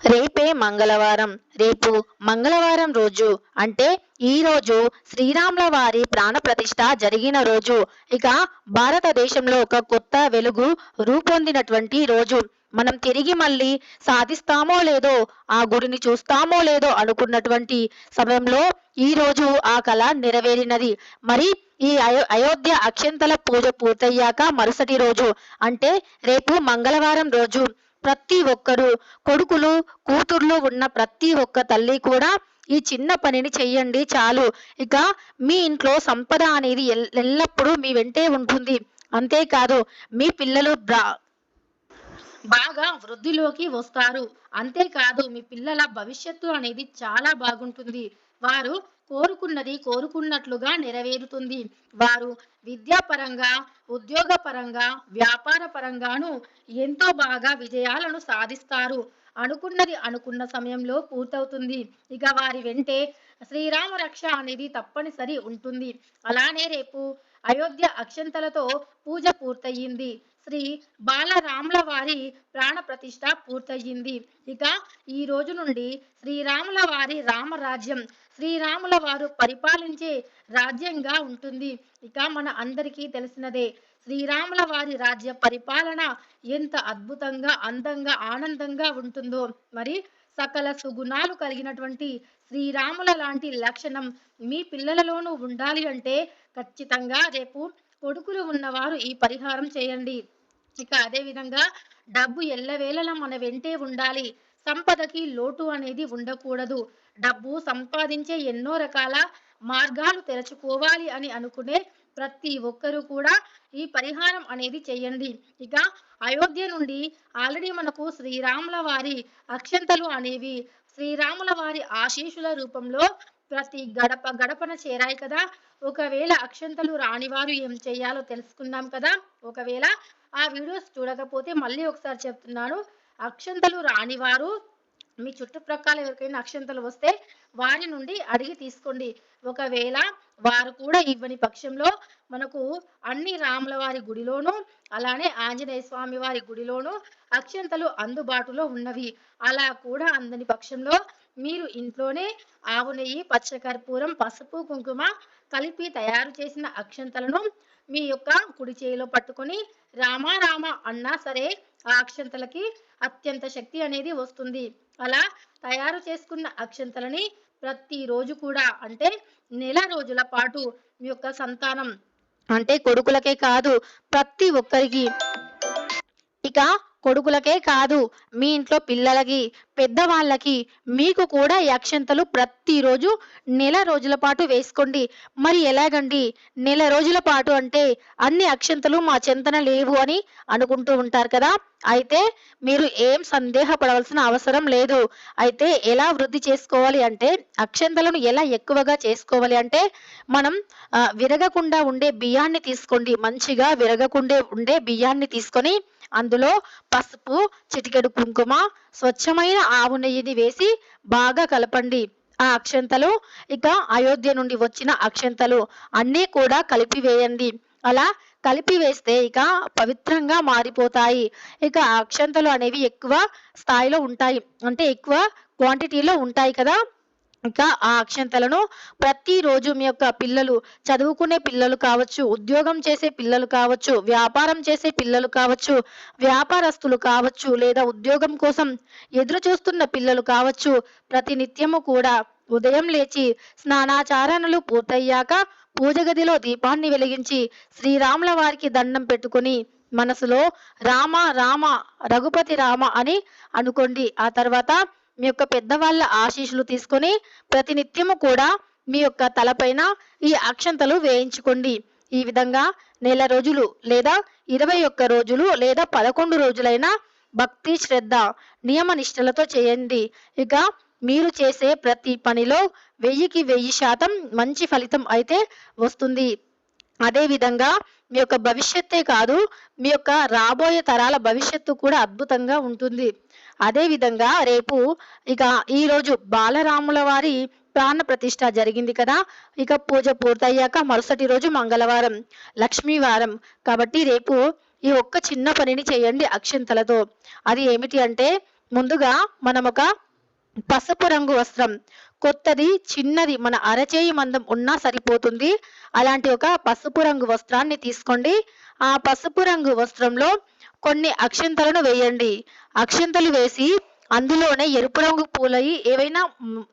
రేపే మంగళవారం. రేపు మంగళవారం రోజు. అంటే ఈ రోజు శ్రీరాముల వారి ప్రాణప్రతిష్ఠ జరిగిన రోజు. ఇక భారతదేశంలో ఒక కొత్త వెలుగు రూపొందినటువంటి రోజు. మనం తిరిగి మళ్ళీ సాధిస్తామో లేదో ఆ గుడిని చూస్తామో లేదో అనుకున్నటువంటి సమయంలో ఈ రోజు ఆ కళ నెరవేరినది. మరి ఈ అయో అయోధ్య అక్షంతల పూజ పూర్తయ్యాక మరుసటి రోజు. అంటే రేపు మంగళవారం రోజు. ప్రతి ఒక్కరు కొడుకులు కూతుర్లు ఉన్న ప్రతి ఒక్క తల్లి కూడా ఈ చిన్న పనిని చెయ్యండి చాలు. ఇక మీ ఇంట్లో సంపద అనేది ఎల్- ఎల్లప్పుడూ మీ వెంటే ఉంటుంది. అంతేకాదు మీ పిల్లలు బ్రా బాగా వృద్ధిలోకి వస్తారు. అంతేకాదు మీ పిల్లల భవిష్యత్తు అనేది చాలా బాగుంటుంది. వారు కోరుకున్నది కోరుకున్నట్లుగా నెరవేరుతుంది. వారు విద్యాపరంగా ఉద్యోగ పరంగా వ్యాపార పరంగాను ఎంతో బాగా విజయాలను సాధిస్తారు. అనుకున్నది అనుకున్న సమయంలో పూర్తవుతుంది. ఇక వారి వెంటే శ్రీరామ రక్ష అనేది తప్పనిసరి ఉంటుంది. అలానే రేపు అయోధ్య అక్షంతలతో పూజ పూర్తయింది. శ్రీ బాలరాముల వారి ప్రాణ ప్రతిష్ట పూర్తయింది. ఇక ఈ రోజు నుండి శ్రీరాముల వారి రామరాజ్యం శ్రీరాముల వారు పరిపాలించే రాజ్యంగా ఉంటుంది. ఇక మన అందరికీ తెలిసినదే శ్రీరాముల వారి రాజ్య పరిపాలన ఎంత అద్భుతంగా అందంగా ఆనందంగా ఉంటుందో. మరి సకల సుగుణాలు కలిగినటువంటి శ్రీరాముల లాంటి లక్షణం మీ పిల్లలలోనూ ఉండాలి అంటే ఖచ్చితంగా రేపు కొడుకులు ఉన్నవారు ఈ పరిహారం చేయండి. ఇక అదే విధంగా డబ్బు ఎల్లవేళలా మన వెంటే ఉండాలి. సంపదకి లోటు అనేది ఉండకూడదు. డబ్బు సంపాదించే ఎన్నో రకాల మార్గాలు తెరచుకోవాలి అని అనుకునే ప్రతి ఒక్కరూ కూడా ఈ పరిహారం అనేది చేయండి. ఇక అయోధ్య నుండి ఆల్రెడీ మనకు శ్రీరాముల వారి అక్షంతలు అనేవి. శ్రీరాముల వారి ఆశీషుల రూపంలో ప్రతి గడప గడపన చేరాయి కదా. ఒకవేళ అక్షంతలు రానివారు ఏం చేయాలో తెలుసుకుందాం కదా. ఒకవేళ ఆ వీడియోస్ చూడకపోతే మళ్ళీ ఒకసారి చెప్తున్నాను. అక్షంతలు రానివారు మీ చుట్టుప్రక్కల ఎవరికైనా అక్షంతలు వస్తే వారి నుండి అడిగి తీసుకోండి. ఒకవేళ వారు కూడా ఇవ్వని పక్షంలో మనకు అన్ని రాముల వారి గుడిలోను అలానే ఆంజనేయ స్వామి వారి గుడిలోను అక్షంతలు అందుబాటులో ఉన్నవి. అలా కూడా అందని పక్షంలో మీరు ఇంట్లోనే ఆవు నెయ్యి పచ్చకర్పూరం పసుపు కుంకుమ కలిపి తయారు చేసిన అక్షంతలను మీ యొక్క కుడి చేయిలో పట్టుకొని రామ రామ అన్నా సరే ఆ అక్షంతలకి అత్యంత శక్తి అనేది వస్తుంది. అలా తయారు చేసుకున్న అక్షంతలని ప్రతిరోజు కూడా అంటే నెల రోజుల పాటు మీ యొక్క సంతానం అంటే కొడుకులకే కాదు ప్రతి ఒక్కరికి ఇక కొడుకులకే కాదు మీ ఇంట్లో పిల్లలకి పెద్దవాళ్ళకి మీకు కూడా ఈ అక్షంతలు ప్రతిరోజు నెల రోజుల పాటు వేసుకోండి. మరి ఎలాగండి? నెల రోజుల పాటు అంటే అన్ని అక్షంతలు మా చెంతన లేవు అని అనుకుంటూ ఉంటారు కదా? అయితే మీరు ఏం సందేహపడవలసిన అవసరం లేదు. అయితే ఎలా వృద్ధి చేసుకోవాలి అంటే అక్షంతలను ఎలా ఎక్కువగా చేసుకోవాలి అంటే మనం విరగకుండా ఉండే బియ్యాన్ని తీసుకోండి. మంచిగా విరగకుండా ఉండే బియ్యాన్ని తీసుకొని అందులో పసుపు చిటికెడు కుంకుమ స్వచ్ఛమైన ఆవు నెయ్యిని వేసి బాగా కలపండి. ఆ అక్షంతలు ఇక అయోధ్య నుండి వచ్చిన అక్షంతలు అన్నీ కూడా కలిపి వేయండి అలా కలిపి వేస్తే ఇక పవిత్రంగా మారిపోతాయి. ఇక అక్షంతలు అనేవి ఎక్కువ స్థాయిలో ఉంటాయి. అంటే ఎక్కువ క్వాంటిటీలో ఉంటాయి కదా. ఇంకా ఆ అక్షంతలను ప్రతిరోజు మీ యొక్క పిల్లలు చదువుకునే పిల్లలు కావచ్చు ఉద్యోగం చేసే పిల్లలు కావచ్చు వ్యాపారం చేసే పిల్లలు కావచ్చు వ్యాపారస్తులు కావచ్చు లేదా ఉద్యోగం కోసం ఎదురు చూస్తున్న పిల్లలు కావచ్చు ప్రతి నిత్యము కూడా ఉదయం లేచి స్నానాచారణలు పూర్తయ్యాక పూజ గదిలో దీపాన్ని వెలిగించి శ్రీరాముల వారికి దండం పెట్టుకొని మనసులో రామ రామ రఘుపతి రామ అని అనుకోండి. ఆ తర్వాత మీ యొక్క పెద్దవాళ్ళ ఆశీస్సులు తీసుకొని ప్రతినిత్యము కూడా మీ యొక్క తలపైన ఈ అక్షంతలు వేయించుకోండి. ఈ విధంగా నెల రోజులు లేదా ఇరవై ఒక్క రోజులు లేదా పదకొండు రోజులైనా భక్తి శ్రద్ధ నియమ నిష్టలతో చేయండి. ఇక మీరు చేసే ప్రతి పనిలో వెయ్యికి వెయ్యి శాతం మంచి ఫలితం అయితే వస్తుంది. అదేవిధంగా మీ యొక్క భవిష్యత్తే కాదు మీ యొక్క రాబోయే తరాల భవిష్యత్తు కూడా అద్భుతంగా ఉంటుంది. అదేవిధంగా రేపు ఇక ఈరోజు బాలరాముల వారి ప్రాణ ప్రతిష్ట జరిగింది కదా. ఇక పూజ పూర్తయ్యాక మరుసటి రోజు మంగళవారం లక్ష్మీవారం. కాబట్టి రేపు ఈ ఒక్క చిన్న పనిని చేయండి అక్షింతలతో. అది ఏమిటి అంటే ముందుగా మనం ఒక పసుపు రంగు వస్త్రం కొత్తది చిన్నది మన అరచేయి మందం ఉన్నా సరిపోతుంది. అలాంటి ఒక పసుపు రంగు వస్త్రాన్ని తీసుకోండి. ఆ పసుపు రంగు వస్త్రంలో కొన్ని అక్షంతలను వేయండి. అక్షంతలు వేసి అందులోనే ఎరుపు రంగు పూలయి ఏవైనా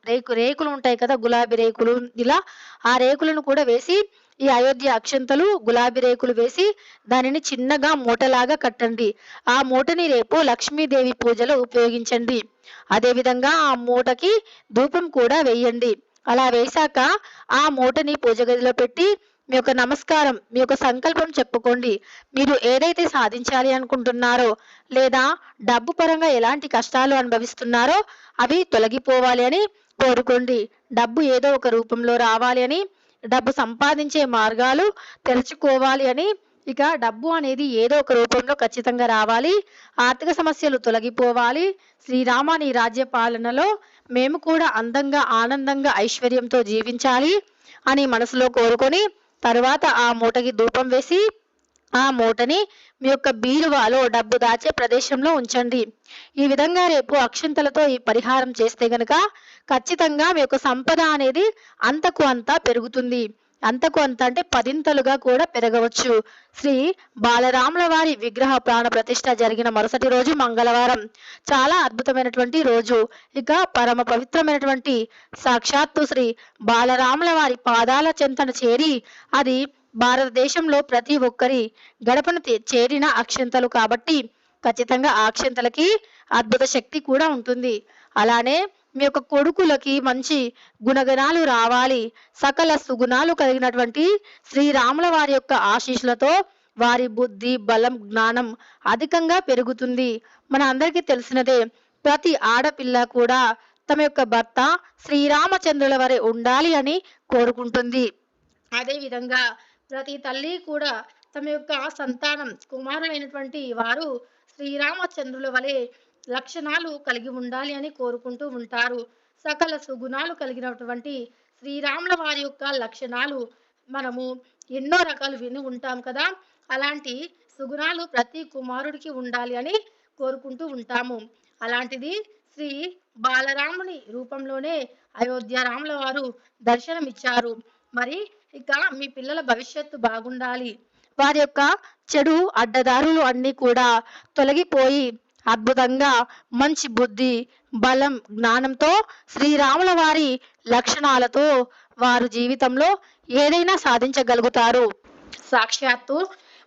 రేకు రేకులు ఉంటాయి కదా గులాబీ రేకులు ఇలా ఆ రేకులను కూడా వేసి ఈ అయోధ్య అక్షంతలు గులాబీ రేకులు వేసి దానిని చిన్నగా మూటలాగా కట్టండి. ఆ మూటని రేపు లక్ష్మీదేవి పూజలో ఉపయోగించండి. అదేవిధంగా ఆ మూటకి ధూపం కూడా వేయండి. అలా వేశాక ఆ మూటని పూజ గదిలో పెట్టి మీ యొక్క నమస్కారం మీ యొక్క సంకల్పం చెప్పుకోండి. మీరు ఏదైతే సాధించాలి అనుకుంటున్నారో లేదా డబ్బు పరంగా ఎలాంటి కష్టాలు అనుభవిస్తున్నారో అవి తొలగిపోవాలి అని కోరుకోండి. డబ్బు ఏదో ఒక రూపంలో రావాలి అని డబ్బు సంపాదించే మార్గాలు తెరుచుకోవాలి అని ఇక డబ్బు అనేది ఏదో ఒక రూపంలో ఖచ్చితంగా రావాలి. ఆర్థిక సమస్యలు తొలగిపోవాలి. శ్రీరామాని రాజ్య పాలనలో మేము కూడా అందంగా ఆనందంగా ఐశ్వర్యంతో జీవించాలి అని మనసులో కోరుకొని తర్వాత ఆ మూటకి ధూపం వేసి ఆ మూటని మీ యొక్క బీరువాలో డబ్బు దాచే ప్రదేశంలో ఉంచండి. ఈ విధంగా రేపు అక్షంతలతో ఈ పరిహారం చేస్తే గనక ఖచ్చితంగా మీ యొక్క సంపద అనేది అంతకు అంతా పెరుగుతుంది. అంతకు అంత అంటే పదింతలుగా కూడా పెరగవచ్చు. శ్రీ బాలరాముల వారి విగ్రహ ప్రాణ ప్రతిష్ఠ జరిగిన మరుసటి రోజు మంగళవారం. చాలా అద్భుతమైనటువంటి రోజు. ఇక పరమ పవిత్రమైనటువంటి సాక్షాత్తు శ్రీ బాలరాముల వారి పాదాల చెంతన చేరి అది భారతదేశంలో ప్రతి ఒక్కరి గడపను చేరిన అక్షంతలు కాబట్టి ఖచ్చితంగా ఆ అక్షంతలకి అద్భుత శక్తి కూడా ఉంటుంది. అలానే మీ యొక్క కొడుకులకి మంచి గుణగణాలు రావాలి. సకల సుగుణాలు కలిగినటువంటి శ్రీరాముల వారి యొక్క ఆశీస్సులతో వారి బుద్ధి బలం జ్ఞానం అధికంగా పెరుగుతుంది. మన అందరికీ తెలిసినదే ప్రతి ఆడపిల్ల కూడా తమ యొక్క భర్త శ్రీరామచంద్రుల వరే ఉండాలి అని కోరుకుంటుంది. అదేవిధంగా ప్రతి తల్లి కూడా తమ యొక్క సంతానం కుమారులైనటువంటి వారు శ్రీరామచంద్రుల వలె లక్షణాలు కలిగి ఉండాలి అని కోరుకుంటూ ఉంటారు. సకల సుగుణాలు కలిగినటువంటి శ్రీరాముల వారి యొక్క లక్షణాలు మనము ఎన్నో రకాలు విని ఉంటాం కదా. అలాంటి సుగుణాలు ప్రతి కుమారుడికి ఉండాలి అని కోరుకుంటూ ఉంటాము. అలాంటిది శ్రీ బాలరాముని రూపంలోనే అయోధ్య రాముల వారు దర్శనమిచ్చారు. మరి ఇక మీ పిల్లల భవిష్యత్తు బాగుండాలి. వారి యొక్క చెడు అడ్డదారులు అన్నీ కూడా తొలగిపోయి అద్భుతంగా మంచి బుద్ధి బలం జ్ఞానంతో శ్రీరాముల వారి లక్షణాలతో వారు జీవితంలో ఏదైనా సాధించగలుగుతారు. సాక్షాత్తు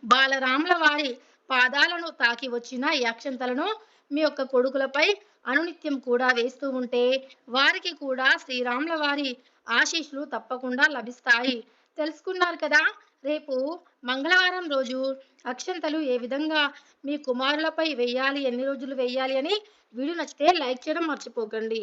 బాలరాముల వారి పాదాలను తాకి వచ్చిన యాక్షంతలను మీ యొక్క కొడుకులపై అనునిత్యం కూడా వేస్తూ ఉంటే వారికి కూడా శ్రీరాముల వారి ఆశీస్సులు తప్పకుండా లభిస్తాయి. తెలుసుకున్నారు కదా? రేపు మంగళవారం రోజు అక్షంతలు ఏ విధంగా మీ కుమారులపై వేయాలి ఎన్ని రోజులు వేయాలి అని వీడియో నచ్చితే లైక్ చేయడం మర్చిపోకండి.